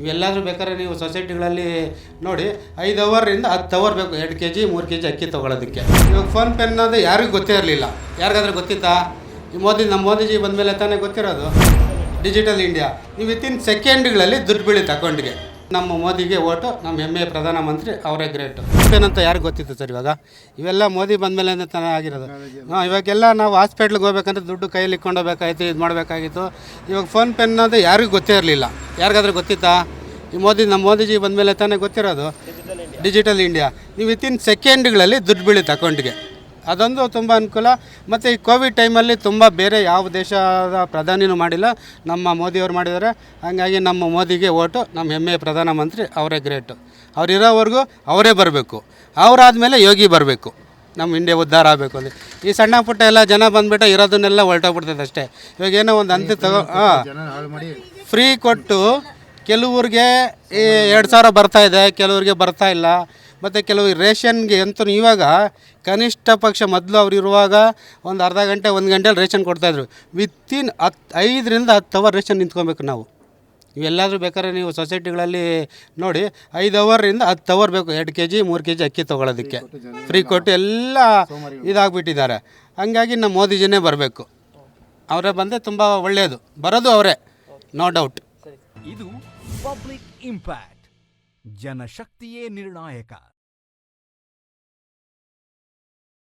ಇವೆಲ್ಲಾದರೂ ಬೇಕಾದ್ರೆ ನೀವು ಸೊಸೈಟಿಗಳಲ್ಲಿ ನೋಡಿ, ಐದು ಅವರಿಂದ ಹತ್ತು ಅವರ್ ಬೇಕು. ಎರಡು ಕೆ ಜಿ ಮೂರು ಕೆ ಜಿ ಅಕ್ಕಿ ತೊಗೊಳೋದಕ್ಕೆ. ಇವಾಗ ಫೋನ್ ಪೇ ಅನ್ನೋದು ಯಾರಿಗೂ ಗೊತ್ತೇ ಇರಲಿಲ್ಲ. ಯಾರಿಗಾದ್ರೂ ಗೊತ್ತಿತ್ತಾ? ಈ ಮೋದಿ, ನಮ್ಮ ಮೋದಿಜಿ ಬಂದಮೇಲೆ ತಾನೇ ಗೊತ್ತಿರೋದು? ಡಿಜಿಟಲ್ ಇಂಡಿಯಾ ನೀವು ವಿತಿನ್ ಸೆಕೆಂಡ್ಗಳಲ್ಲಿ ದುಡ್ಡು ಬೀಳುತ್ತೆ ಅಕೌಂಟ್ಗೆ ನಮ್ಮ ಮೋದಿಗೆ ಓಟು, ನಮ್ಮ ಹೆಮ್ಮೆಯ ಪ್ರಧಾನಮಂತ್ರಿ, ಅವರೇ ಗ್ರೇಟ್. ಏನಂತ ಯಾರಿಗೆ ಗೊತ್ತಿತ್ತು ಸರ್ ಇವಾಗ? ಇವೆಲ್ಲ ಮೋದಿ ಬಂದಮೇಲೆ ತಾನೇ ಆಗಿರೋದು. ಹಾಂ, ಇವಾಗೆಲ್ಲ ನಾವು ಹಾಸ್ಪಿಟ್ಲಿಗೆ ಹೋಗ್ಬೇಕಂದ್ರೆ ದುಡ್ಡು ಕೈಯಲ್ಲಿ ಇಟ್ಕೊಂಡೋಗ್ಬೇಕಾಯ್ತು, ಇದು ಮಾಡಬೇಕಾಗಿತ್ತು. ಇವಾಗ ಫೋನ್ ಪೇ ಅನ್ನೋದು ಯಾರಿಗೂ ಗೊತ್ತೇ ಇರಲಿಲ್ಲ. ಯಾರಿಗಾದ್ರೂ ಗೊತ್ತಿತ್ತಾ? ಈ ಮೋದಿ, ನಮ್ಮ ಮೋದಿಜಿ ಬಂದಮೇಲೆ ತಾನೇ ಗೊತ್ತಿರೋದು? Digital India. ನೀವು ವಿತಿನ್ ಸೆಕೆಂಡ್ಗಳಲ್ಲಿ ದುಡ್ಡು ಬೀಳುತ್ತೆ ಅಕೌಂಟ್ಗೆ ಅದೊಂದು ತುಂಬ ಅನುಕೂಲ. ಮತ್ತು ಈ ಕೋವಿಡ್ ಟೈಮಲ್ಲಿ ತುಂಬ ಬೇರೆ ಯಾವ ದೇಶದ ಪ್ರಧಾನಿನೂ ಮಾಡಿಲ್ಲ. ನಮ್ಮ ಮೋದಿಯವರು ಮಾಡಿದ್ದಾರೆ. ಹಾಗಾಗಿ ನಮ್ಮ ಮೋದಿಗೆ ಓಟು, ನಮ್ಮ ಹೆಮ್ಮೆಯ ಪ್ರಧಾನಮಂತ್ರಿ ಅವರೇ ಗ್ರೇಟು ಅವ್ರು ಇರೋವರೆಗೂ ಅವರೇ ಬರಬೇಕು. ಅವರಾದಮೇಲೆ ಯೋಗಿ ಬರಬೇಕು. ನಮ್ಮ ಇಂಡಿಯಾ ಉದ್ಧಾರ ಆಗಬೇಕು ಅಂದರೆ ಈ ಸಣ್ಣ ಪುಟ್ಟ ಎಲ್ಲ ಜನ ಬಂದುಬಿಟ್ಟು ಇರೋದನ್ನೆಲ್ಲ ಹೊರಟೋಗ್ಬಿಡ್ತದೆ ಅಷ್ಟೇ. ಇವಾಗ ಏನೋ ಒಂದು ಅಂತ್ಯ ತಗೋ ಹಾಂ ಫ್ರೀ ಕೊಟ್ಟು ಕೆಲವ್ರಿಗೆ ಈ ಎರಡು ಸಾವಿರ ಬರ್ತಾ ಇದೆ, ಕೆಲವ್ರಿಗೆ ಬರ್ತಾ ಇಲ್ಲ. ಮತ್ತು ಕೆಲವು ರೇಷನ್ಗೆ ಅಂತೂ ಇವಾಗ ಕನಿಷ್ಠ ಪಕ್ಷ ಮೊದಲು ಅವ್ರು ಇರುವಾಗ ಒಂದು ಅರ್ಧ ಗಂಟೆ ಒಂದು ಗಂಟೆಯಲ್ಲಿ ರೇಷನ್ ಕೊಡ್ತಾಯಿದ್ರು ವಿತ್ತಿನ್ ಹತ್ತು ಐದರಿಂದ ಹತ್ತು ಅವರ್ ರೇಷನ್ ನಿಂತ್ಕೊಬೇಕು ನಾವು. ಇವೆಲ್ಲಾದರೂ ಬೇಕಾದ್ರೆ ನೀವು ಸೊಸೈಟಿಗಳಲ್ಲಿ ನೋಡಿ ಐದು ಅವರಿಂದ ಹತ್ತು ಅವರ್ ಬೇಕು. ಎರಡು ಕೆ ಜಿ ಮೂರು ಕೆ ಜಿ ಅಕ್ಕಿ ತೊಗೊಳೋದಕ್ಕೆ. ಫ್ರೀ ಕೊಟ್ಟು ಎಲ್ಲ ಇದಾಗ್ಬಿಟ್ಟಿದ್ದಾರೆ. ಹಂಗಾಗಿ ನಮ್ಮ ಮೋದಿಜಿನೇ ಬರಬೇಕು. ಅವರೇ ಬಂದರೆ ತುಂಬ ಒಳ್ಳೆಯದು. ಬರೋದು ಅವರೇ. ನೋ ಡೌಟ್ ಇದು ಪಬ್ಲಿಕ್ ಇಂಪ್ಯಾಕ್ಟ್ ಜನಶಕ್ತಿಯೇ ನಿರ್ಣಾಯಕ.